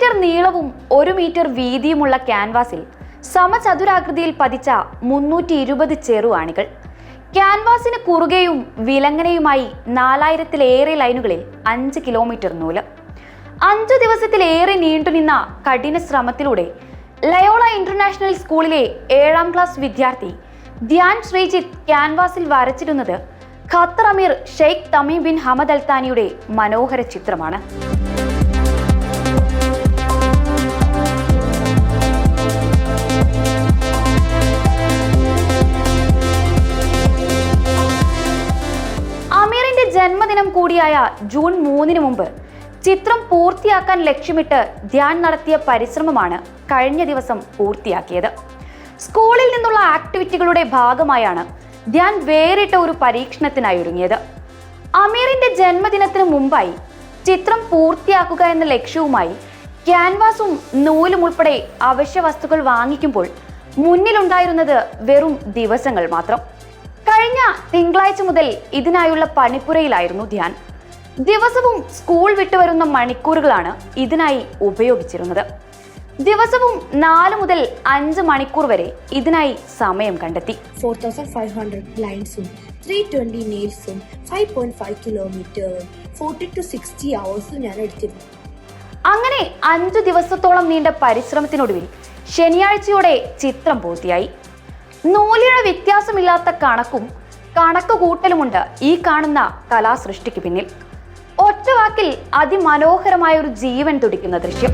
Metre നീളവും ഒരു metre വീതിയുമുള്ള ക്യാൻവാസിൽ സമചതുരാകൃതിയിൽ പതിച്ച മുന്നൂറ്റി ഇരുപത് ചെറുവാണികൾ. ക്യാൻവാസിന് കുറുകെയും വിലങ്ങനെയുമായി നാലായിരത്തിലേറെ ലൈനുകളിൽ അഞ്ച് കിലോമീറ്റർ നൂൽ. അഞ്ചു ദിവസത്തിലേറെ നീണ്ടുനിന്ന കഠിന ശ്രമത്തിലൂടെ ലയോള ഇന്റർനാഷണൽ സ്കൂളിലെ ഏഴാം ക്ലാസ് വിദ്യാർത്ഥി ധ്യാൻ ശ്രീജിത്ത് ക്യാൻവാസിൽ വരച്ചിരുന്നത് ഖത്തർ അമീർ ഷെയ്ഖ് തമീം ബിൻ ഹമദ് അൽത്താനിയുടെ മനോഹര ചിത്രമാണ്. ജന്മദിനം കൂടിയായ ജൂൺ മൂന്നിന് മുമ്പ് ചിത്രം പൂർത്തിയാക്കാൻ ലക്ഷ്യമിട്ട് ധ്യാൻ നടത്തിയ പരിശ്രമമാണ് കഴിഞ്ഞ ദിവസം പൂർത്തിയാക്കിയത്. സ്കൂളിൽ നിന്നുള്ള ആക്ടിവിറ്റികളുടെ ഭാഗമായാണ് ധ്യാൻ വേറിട്ട ഒരു പരീക്ഷണത്തിനായി ഒരുങ്ങിയത്. അമീറിന്റെ ജന്മദിനത്തിന് മുമ്പായി ചിത്രം പൂർത്തിയാക്കുക എന്ന ലക്ഷ്യവുമായി ക്യാൻവാസും നൂലും ഉൾപ്പെടെ അവശ്യ വസ്തുക്കൾ വാങ്ങിക്കുമ്പോൾ മുന്നിലുണ്ടായിരുന്നത് വെറും ദിവസങ്ങൾ മാത്രം. കഴിഞ്ഞ തിങ്കളാഴ്ച മുതൽ ഇതിനായുള്ള പണിപ്പുരയിലായിരുന്നു ധ്യാൻ. ദിവസവും സ്കൂൾ വിട്ടുവരുന്ന മണിക്കൂറുകളാണ് ഇതിനായി ഉപയോഗിച്ചിരുന്നത്. ദിവസവും നാല് മുതൽ അഞ്ച് മണിക്കൂർ വരെ ഇതിനായി സമയം കണ്ടെത്തി. ഫോർ തൗസൻഡ് ഫൈവ് ഹൺഡ്രഡ് ലൈൻസും three twenty നെയിൽസും five point five kilometre forty to sixty അവേഴ്സും ഞാൻ എടുത്തിരുന്നു. അങ്ങനെ അഞ്ചു ദിവസത്തോളം നീണ്ട പരിശ്രമത്തിനൊടുവിൽ ശനിയാഴ്ചയോടെ ചിത്രം പൂർത്തിയായി. നൂലിഴ വ്യത്യാസമില്ലാത്ത കണക്കും കണക്ക് കൂട്ടലുമുണ്ട് ഈ കാണുന്ന കലാസൃഷ്ടിക്ക് പിന്നിൽ. ഒറ്റവാക്കിൽ അതിമനോഹരമായ ഒരു ജീവൻ തുടിക്കുന്ന ദൃശ്യം.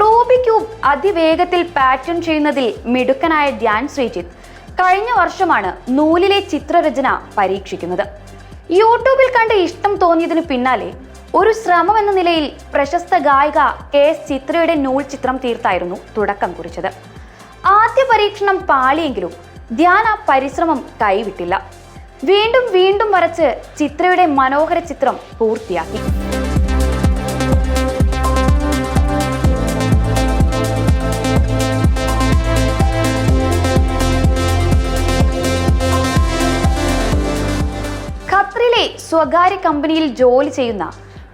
റൂബി ക്യൂബ് അതിവേഗത്തിൽ പാറ്റേൺ ചെയ്യുന്നതിൽ മിടുക്കനായ ധ്യാൻ ശ്രീജിത്ത് കഴിഞ്ഞ വർഷമാണ് നൂലിലെ ചിത്രരചന പരീക്ഷിക്കുന്നത്. യൂട്യൂബിൽ കണ്ട് ഇഷ്ടം തോന്നിയതിനു പിന്നാലെ ഒരു ശ്രമം എന്ന നിലയിൽ പ്രശസ്ത ഗായിക കെ എസ് ചിത്രയുടെ നൂൽ ചിത്രം തീർത്തായിരുന്നു തുടക്കം കുറിച്ചത്. ആദ്യ പരീക്ഷണം പാളിയെങ്കിലും ധ്യാന പരിശ്രമം കൈവിട്ടില്ല. വീണ്ടും വീണ്ടും വരച്ച് ചിത്രയുടെ മനോഹര ചിത്രം പൂർത്തിയാക്കി. സ്വകാര്യ കമ്പനിയിൽ ജോലി ചെയ്യുന്ന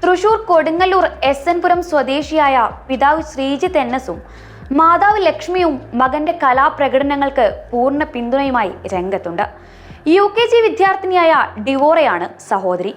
തൃശൂർ കൊടുങ്ങല്ലൂർ എസ് എൻ പുരം സ്വദേശിയായ പിതാവ് ശ്രീജിത്ത് എൻ എസും മാതാവ് ലക്ഷ്മിയും മകന്റെ കലാപ്രകടനങ്ങൾക്ക് പൂർണ പിന്തുണയുമായി രംഗത്തുണ്ട്. യു കെ ജി വിദ്യാർത്ഥിനിയായ ഡിവോറയാണ് സഹോദരി.